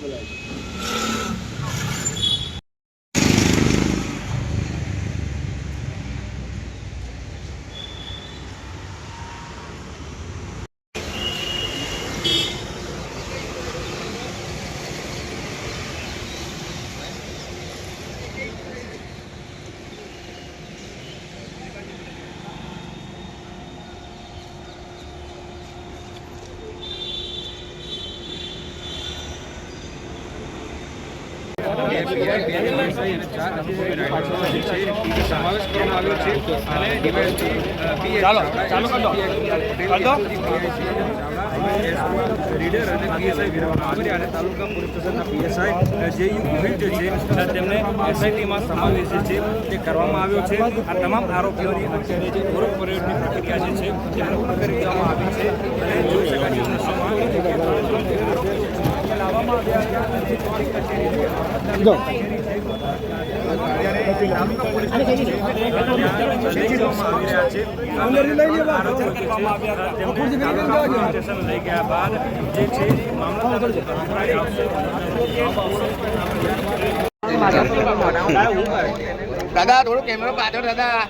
colégio. સમાવેશ છે અને ડિવાઇસથી ચાલો ચાલુ છે તેમને એસઆઈટીમાં સમાવેશ છે તે કરવામાં આવ્યો છે આ તમામ આરોપીઓની અત્યારે જે પૂર્વ પરેડની પ્રક્રિયા જે છે તે પૂર્ણ કરી દેવામાં આવી છે અને જોઈ શકાય છે દૃશ્યમાં કે લાવવામાં આવ્યા છે અને જે ચોરી કચેરી લઈ ગયા બાદ જે છે દાદા થોડો કેમેરો પાછળ દાદા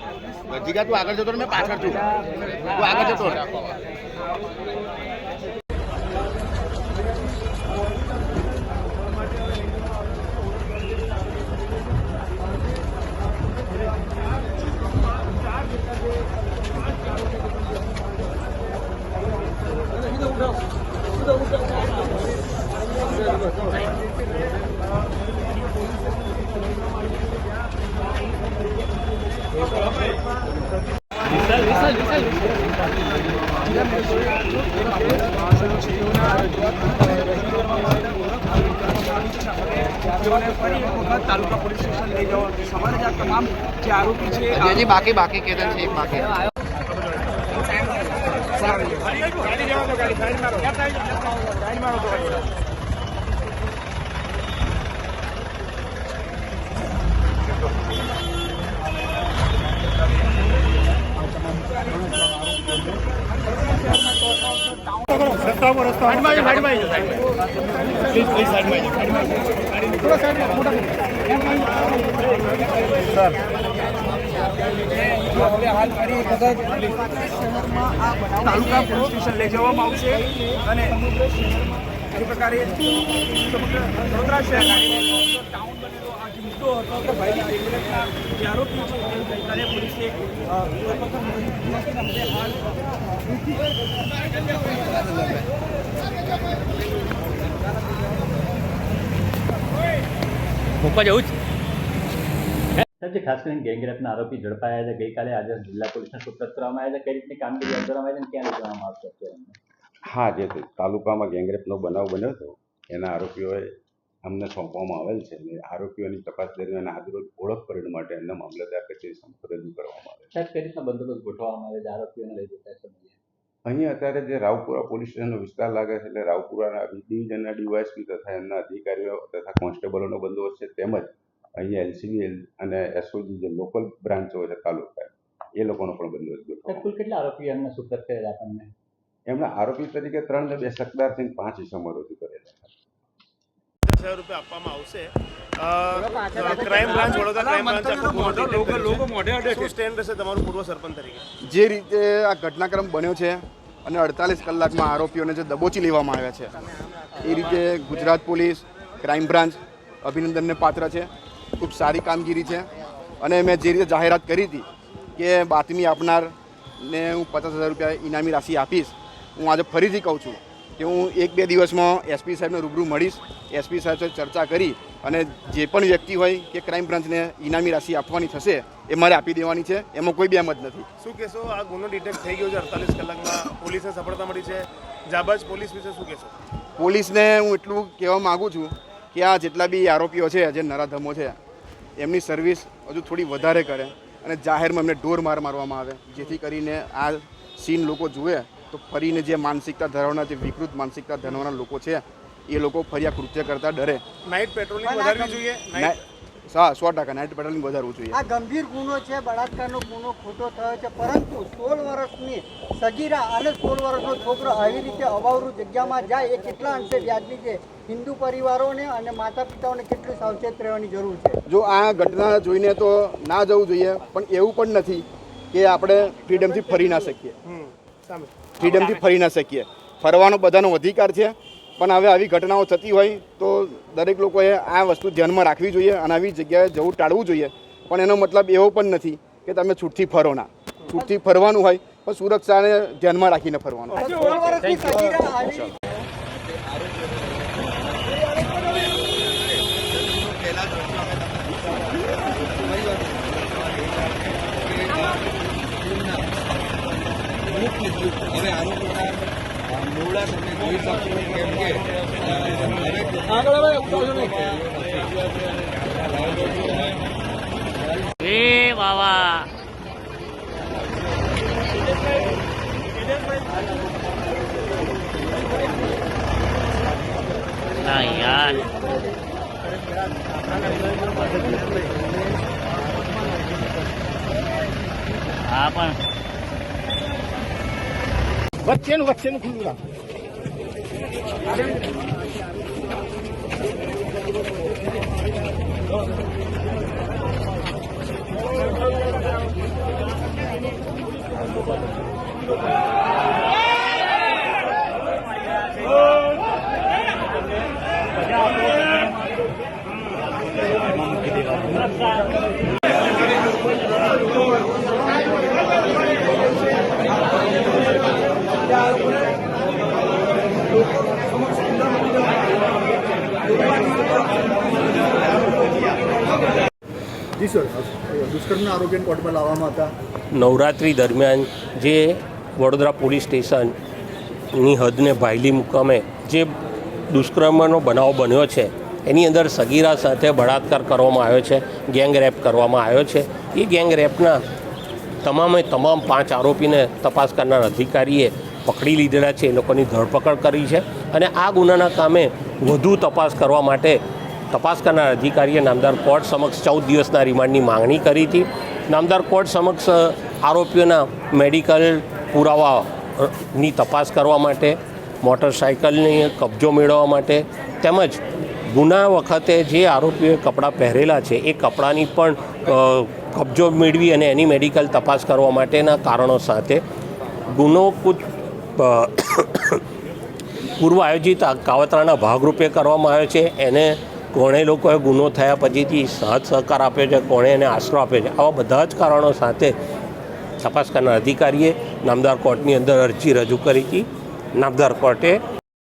જીગા તું આગળ જતો રહે, મેં પાછળ છું તું આગળ જતો તેઓને ફરી એક વખત તાલુકા પોલીસ સ્ટેશન લઈ જવા સવારે જ આ તમામ જે આરોપી છે હજી બાકી બાકી કેતન છે એક બાકી આપણે હાલ ફરી એક વખત તાલુકા પોલીસ સ્ટેશન લઈ જવામાં આવશે અને એ પ્રકારે સમગ્ર વડોદરા શહેરના ટાઉન બનેલો આ જે મુદ્દો હતો કે ભાઈના રેગ્યુલેટના જે આરોપી છે તે ગઈકાલે પોલીસે અ, સૌપ્રથમ મધ્યસ્થીના મુદ્દે હાલ સાહેબ જે ખાસ કરીને ગેંગરેપના આરોપી ઝડપાયા છે ગઈકાલે આજે જિલ્લા પોલીસને સુપ્રત કરવામાં આવ્યા છે કઈ રીતની કામગીરી હાથ ધરવામાં આવી છે અને ક્યાં લઈ જવામાં આવશે અત્યારે હા જે તાલુકામાં ગેંગરેપનો બનાવ બન્યો હતો એના આરોપીઓએ અમને સોંપવામાં આવેલ છે અને આરોપીઓની તપાસ દરમિયાન આજરોજ ઓળખ પરેડ માટે એમને મામલતદાર કચેરી સમક્ષ રજૂ કરવામાં આવે સાહેબ કઈ રીતના બંદોબસ્ત ગોઠવવામાં આવે છે? આરોપીઓને લઈ જતા સમયે અહીં અત્યારે જે રાવપુરા પોલીસ સ્ટેશનનો વિસ્તાર લાગે છે એટલે રાવપુરાના ડિવિઝનના ડીવાયસપી તથા એમના અધિકારીઓ તથા કોન્સ્ટેબલોનો બંદોબસ્ત છે તેમજ અહીંયા એલસીબી અને એસઓજી જે લોકલ બ્રાન્ચો છે તાલુકા એ લોકોનો પણ બંદોબસ્ત સાહેબ કુલ કેટલા આરોપીઓ એમને સુપ્રત કરેલા આપણને? એમના આરોપી તરીકે ત્રણ ને બે શકદાર થઈને પાંચ ઇસમો રજૂ કરેલા હજાર રૂપિયા આપવામાં આવશે. Crime branch Vadodara crime branch આખું ગુનો detect કર્યું છે. શું સ્ટેન્ડ રહેશે તમારું પૂર્વ સરપંચ તરીકે? જે રીતે આ ઘટનાક્રમ બન્યો છે અને અડતાલીસ કલાકમાં આરોપીઓને જે દબોચી લેવામાં આવ્યા છે એ રીતે ગુજરાત પોલીસ ક્રાઇમ બ્રાન્ચ અભિનંદનને પાત્ર છે. ખૂબ સારી કામગીરી છે. અને મેં જે રીતે જાહેરાત કરી હતી કે બાતમી આપનારને હું પચાસ હજાર રૂપિયા ઇનામી રાશિ આપીશ હું આજે ફરીથી કહું છું કે હું એક બે દિવસમાં એસપી સાહેબને રૂબરૂ મળીશ એસપી સાહેબ સાથે ચર્ચા કરી અને જે પણ વ્યક્તિ હોય કે ક્રાઇમ બ્રાન્ચને ઇનામી રાશિ આપવાની થશે એ મારે આપી દેવાની છે એમાં કોઈ બે મત નથી. શું કહેશો? આ ગુનો ડિટેક્ટ થઈ ગયો છે અડતાલીસ કલાકમાં. પોલીસને સફળતા મળી છે. જાબાજ પોલીસ વિશે શું કહેશો? પોલીસને હું એટલું કહેવા માગું છું કે આ જેટલા બી આરોપીઓ છે જે નરાધમો છે એમની સર્વિસ હજુ થોડી વધારે કરે અને જાહેરમાં એમને ઢોર માર મારવામાં આવે જેથી કરીને આ સીન લોકો જુએ તો ફરીને જે માનસિકતા ધરાવના જે વિકૃત માનસિકતા ધરાવના લોકો છે એ લોકો ફરી આ કૃત્ય કરતા ડરે. નાઇટ પેટ્રોલિંગ વધારવી જોઈએ? હા સો ટકા નાઇટ પેટ્રોલિંગ વધારવું જોઈએ. આ ગંભીર ગુનો છે બળાત્કારનો ગુનો ખોટો થયો છે પરંતુ સોળ વર્ષની સગીરા અને સોળ વર્ષનો છોકરો આવી રીતે અવાવરૂ જગ્યામાં જાય એ કેટલા અંશે વ્યાજબી છે? હિન્દુ પરિવારોને અને માતા પિતાઓને કેટલી સાવચેત રહેવાની જરૂર છે? જો આ ઘટના જોઈને તો ના જવું જોઈએ પણ એવું પણ નથી કે આપણે ફ્રીડમથી ફરી ના શકીએ. ફ્રીડમથી ફરી ના શકીએ. ફરવાનો બધાનો અધિકાર છે પણ હવે આવી ઘટનાઓ થતી હોય તો દરેક લોકોએ આ વસ્તુ ધ્યાનમાં રાખવી જોઈએ અને આવી જગ્યાએ જવું ટાળવું જોઈએ. પણ એનો મતલબ એવો પણ નથી કે તમે છૂટથી ફરો ના. છૂટથી ફરવાનું હોય પણ સુરક્ષાને ધ્યાનમાં રાખીને ફરવાનું. સોળ વર્ષની સગીરા આવી રીતે એ બાવા ના યાર. હા પણ વચ્ચેનું વચ્ચેનું ખુલ્લું રાખ. નવરાત્રિ દરમિયાન જે વડોદરા પોલીસ સ્ટેશનની હદને ભાયલી મુકામે જે દુષ્કર્મનો બનાવ બન્યો છે, એની અંદર સગીરા સાથે બળાત્કાર કરવામાં આવ્યો છે, ગેંગ રેપ કરવામાં આવ્યો છે. એ ગેંગ રેપના તમામે તમામ પાંચ આરોપીને તપાસ કરનાર અધિકારીએ પકડી લીધેલા છે એ લોકોની ધરપકડ કરી છે અને આ ગુનાના કામે વધુ તપાસ કરવા માટે તપાસ કરનાર અધિકારીએ નામદાર કોર્ટ સમક્ષ ચૌદ દિવસના રિમાન્ડની માંગણી કરી હતી. નામદાર કોર્ટ સમક્ષ આરોપીઓના મેડિકલ પુરાવાની તપાસ કરવા માટે મોટરસાઇકલની કબજો મેળવવા માટે તેમજ ગુના વખતે જે આરોપીઓએ કપડાં પહેરેલા છે એ કપડાંની પણ કબજો મેળવી અને એની મેડિકલ તપાસ કરવા માટેના કારણો સાથે ગુનો અ, પૂર્વ આયોજિત કાવતરાના ભાગરૂપે કરવામાં આવ્યો છે. એને કોણે લોકોએ ગુનો થયા પછીથી સાથ સહકાર આપ્યો છે, કોણે એને આશરો આપ્યો છે. આવા બધા જ કારણો સાથે તપાસ કરનાર અધિકારીએ નામદાર કોર્ટની અંદર અરજી રજૂ કરી હતી. નામદાર કોર્ટે